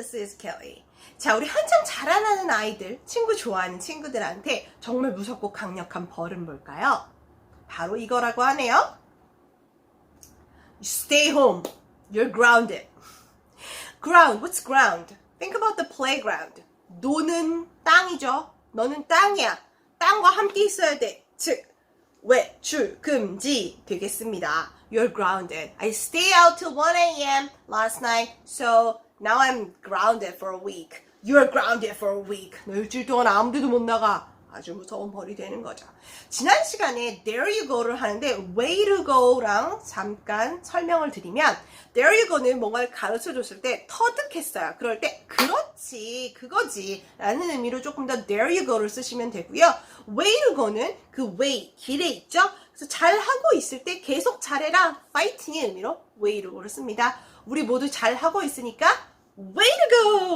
This is Kelly. 자, 우리 한참 자라나는 아이들, 친구 좋아하는 친구들한테 정말 무섭고 강력한 벌은 뭘까요? 바로 이거라고 하네요. Stay home. You're grounded. Ground. What's ground? Think about the playground. 노는 땅이죠. 너는 땅이야. 땅과 함께 있어야 돼. 즉, 외출 금지 되겠습니다. You're grounded. I stay out till 1 a.m. last night, so now I'm grounded for a week. You're grounded for a week. 너 일주일 동안 아무 데도 못 나가. 아주 무서운 벌이 되는 거죠. 지난 시간에 there you go를 하는데 way to go랑 잠깐 설명을 드리면 there you go는 뭔가를 가르쳐 줬을 때 터득했어요. 그럴 때 그렇지, 그거지 라는 의미로 조금 더 there you go를 쓰시면 되고요. way to go는 그 way, 길에 있죠? 그래서 잘 하고 있을 때 계속 잘해라, fighting의 의미로 way to go를 씁니다. 우리 모두 잘 하고 있으니까 Way to go!